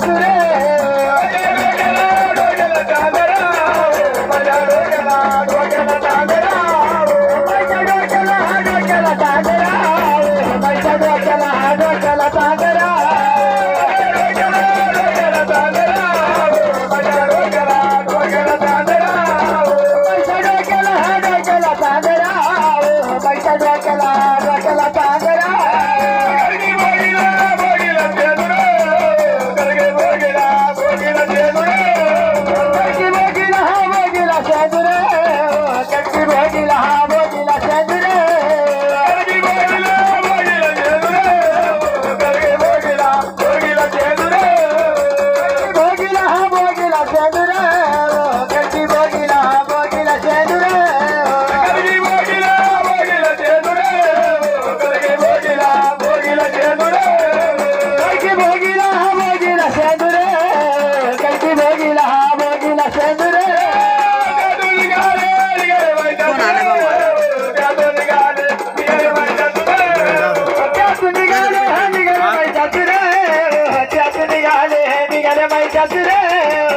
That's it. মাইকাছি রে।